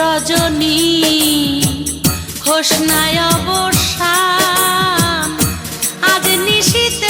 রজনী হোসনায় অবসান। আজ নিশিতে